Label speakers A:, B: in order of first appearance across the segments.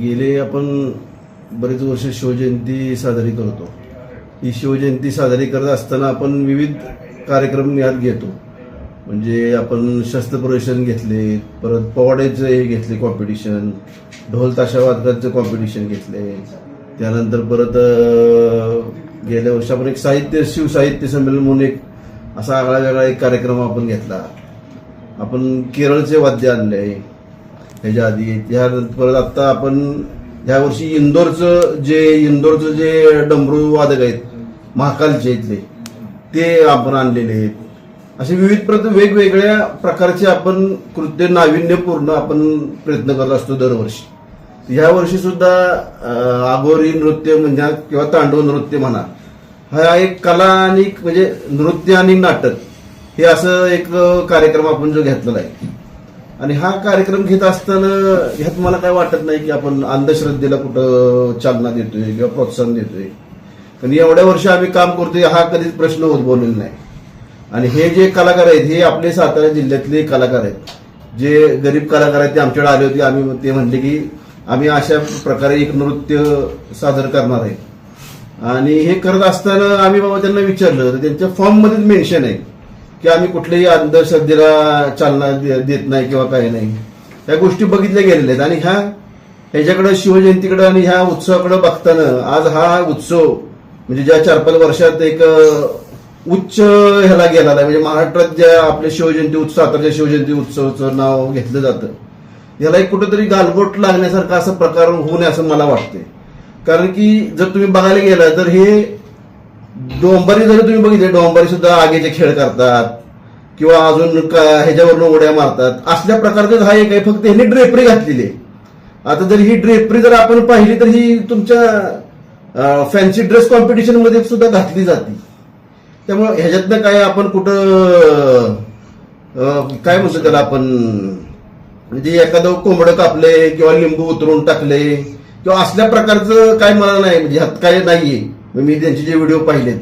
A: गेले आपण बरेच वर्ष शिवजयंती साजरी करतो. ही शिवजयंती साजरी करत असताना आपण विविध कार्यक्रम यात घेतो. म्हणजे आपण शस्त्र प्रदर्शन घेतले परत पोवाड्याचं हे घेतले कॉम्पिटिशन ढोल ताशा वादकाचं कॉम्पिटिशन घेतले. त्यानंतर परत गेल्या वर्षी आपण एक साहित्य शिवसाहित्य संमेलन म्हणून एक असा आगळा वेगळा एक कार्यक्रम आपण घेतला. आपण केरळचे वाद्य आणले. ह्याच्या आधी. त्यानंतर परत आता आपण ह्या वर्षी इंदोरचं जे इंदोरचं जे डमरू वादक आहेत महाकालचे इथले ते आपण आणलेले आहेत. असे विविध प्रत वेगवेगळ्या प्रकारचे आपण कृत्य नाविन्यपूर्ण आपण प्रयत्न करत असतो दरवर्षी. ह्या वर्षी सुद्धा आगोरी नृत्य म्हणजे किंवा तांडव नृत्य म्हणा हा एक कला आणि म्हणजे नृत्य आणि नाटक हे असं एक कार्यक्रम आपण जो घेतलेला आहे. आणि हा कार्यक्रम घेत असताना ह्यात मला काय वाटत नाही की आपण अंधश्रद्धेला कुठं चालना देतोय किंवा प्रोत्साहन देतोय. पण एवढ्या वर्ष आम्ही काम करतोय हा कधीच प्रश्न उद्भवलेला नाही. आणि हे जे कलाकार आहेत हे आपले सातारा जिल्ह्यातले कलाकार आहेत. जे गरीब कलाकार आहेत ते आमच्याकडे आले होते. आम्ही ते म्हणले की आम्ही अशा प्रकारे एक नृत्य सादर करणार आहे. आणि हे करत असताना आम्ही बाबा त्यांना विचारलं तर त्यांच्या फॉर्ममध्येच मेन्शन आहे. की आम्ही कुठल्याही अंधश्रद्धेला चालना दे- देत नाही किंवा काही नाही. या गोष्टी बघितल्या गेलेल्या आहेत. आणि ह्या ह्याच्याकडे शिवजयंतीकडे आणि ह्या उत्सवाकडे बघताना आज हा उत्सव म्हणजे ज्या चार पाच वर्षात एक उच्च ह्याला गेला आहे म्हणजे महाराष्ट्रात ज्या आपल्या शिवजयंती उत्सव सातारच्या शिवजयंती उत्सवाचं नाव घेतलं जातं. याला एक कुठेतरी गालबोट लागण्यासारखा असा प्रकार होऊ नये असं मला वाटते कारण की जर तुम्ही बघायला गेला तर हे डोंबारी जरी तुम्ही बघितले डोंबारी सुद्धा आगेचे खेळ करतात. किंवा अजून का- ह्याच्यावरून उड्या मारतात. असल्या प्रकारचं हा एक आहे फक्त ह्यांनी ड्रेपरी घातलेली आहे. आता जर ही ड्रेपरी जर आपण पाहिली तर ही तुमच्या फॅन्सी ड्रेस कॉम्पिटिशनमध्ये सुद्धा घातली जाते. त्यामुळे ह्याच्यातनं काय आपण कुठं काय म्हणतो त्याला आपण म्हणजे एखादं कोंबडं कापले किंवा लिंबू उतरून टाकले किंवा असल्या प्रकारचं काय मला नाही म्हणजे ह्यात काय नाहीये. मी त्यांचे जे व्हिडिओ पाहिलेत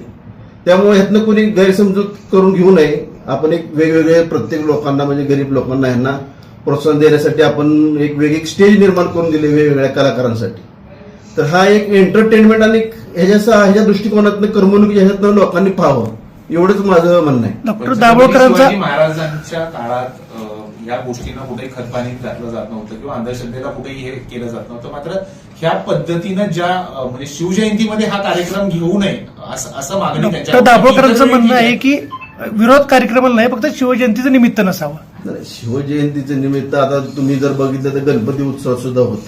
A: त्यामुळे ह्यातनं कोणी गैरसमजूत करून घेऊ नये. आपण एक वेगवेगळे प्रत्येक लोकांना म्हणजे गरीब लोकांना ह्यांना प्रोत्साहन देण्यासाठी आपण एक वेगळी स्टेज निर्माण करून दिली वेगवेगळ्या कलाकारांसाठी. तर हा एक एंटरटेनमेंट आणि एक ह्याच्या ह्याच्या दृष्टिकोनातनं करमणुकी ह्याच्यातनं लोकांनी पाहावं. एवढंच माझं म्हणणं आहे.
B: डॉक्टर दाभोळकरांचा
C: महाराजांच्या काळात या गोष्टींना कुठेही खतपाणी घातलं जात नव्हतं किंवा अंधश्रद्धेला कुठेही हे केलं जात नव्हतं. मात्र ह्या पद्धतीनं ज्या म्हणजे शिवजयंतीमध्ये हा कार्यक्रम घेऊ नये असं मागणी
B: डॉक्टर
C: त्यांच्या
B: दाभोळकरांचं म्हणणं आहे की विरोध कार्यक्रमाला नाही फक्त शिवजयंतीचं निमित्त नसावं.
A: नाही, शिवजयंतीचं निमित्त आता तुम्ही जर बघितलं तर गणपती उत्सव सुद्धा होतो.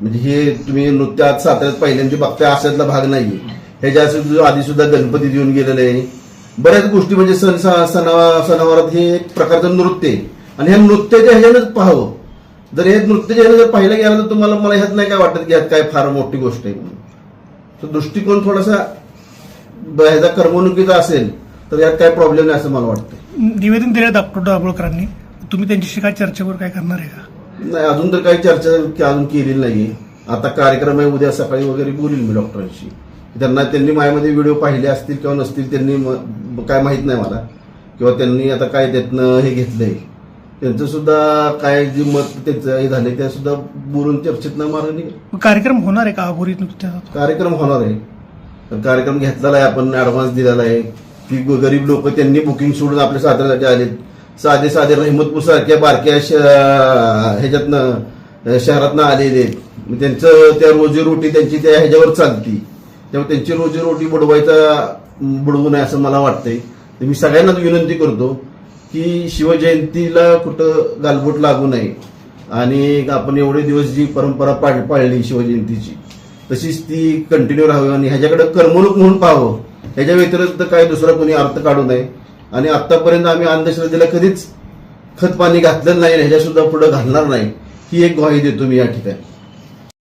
A: म्हणजे हे तुम्ही नृत्य आज साताऱ्यात पहिल्यांदा बघताय अशातला भाग नाहीये. ह्याच्या आधी- आधी सुद्धा गणपती येऊन गेलेले आहे. बऱ्याच गोष्टी म्हणजे सण सा- सणा- सणावारात हे एक प्रकारचं नृत्य आहे. आणि ह्या नृत्याच्या ह्याच्यानंच पाहावं. जर हे नृत्याच्या ह्यानं जर पाहिलं गेलं तर तुम्हाला मला ह्यात नाही काय वाटत की ह्यात काय फार मोठी गोष्ट आहे म्हणून. तो दृष्टिकोन थोडासा ह्याचा करमणुकीचा असेल तर यात काय प्रॉब्लेम नाही असं मला वाटतं
B: निवेदन दिलं डॉक्टर दाभोळकरांनी तुम्ही त्यांच्याशी काय चर्चेवर काय करणार आहे का?
A: नाही अजून तर काही चर्चा अजून केलेली नाहीये. आता कार्यक्रम आहे उद्या सकाळी वगैरे बोलील मी डॉक्टरांशी. त्यांना त्यांनी माझ्यामध्ये व्हिडिओ पाहिले असतील किंवा नसतील त्यांनी काय माहीत नाही मला. किंवा त्यांनी आता काय त्यातनं हे घेतलंय. त्यांचं सुद्धा काय जे मत त्यांचं हे झाले ते सुद्धा बोलून चर्चेत न
B: मग कार्यक्रम होणार आहे का अघोरी
A: कार्यक्रम होणार आहे. कार्यक्रम घेतलेला आहे आपण ऍडव्हान्स दिलेला आहे. की गरीब लोक त्यांनी बुकिंग सोडून आपल्या साताऱ्यासाठी आलेत. साधे साधे रहमतपूर सारख्या बारक्या ह्याच्यातनं शहरातनं आलेले त्यांचं त्या रोजीरोटी त्यांची त्या ह्याच्यावर चालती. त्यामुळे त्यांची रोजीरोटी बुडवायचा बुडवू नये असं मला वाटतंय. तर मी सगळ्यांनाच विनंती करतो की शिवजयंतीला कुठं गालबोट लागू नये. आणि आपण एवढे दिवस जी परंपरा पाळ- पाळली शिवजयंतीची तशीच ती कंटिन्यू राहावी आणि ह्याच्याकडे करमणूक म्हणून पाहावं. ह्याच्या व्यतिरिक्त काय दुसरा कोणी अर्थ काढू नये. आणि आतापर्यंत आम्ही अंधश्रद्धेला कधीच खत पाणी घातलं नाही आणि ह्याच्या सुद्धा पुढे घालणार नाही. ही एक ग्वाही देतो मी या ठिकाणी.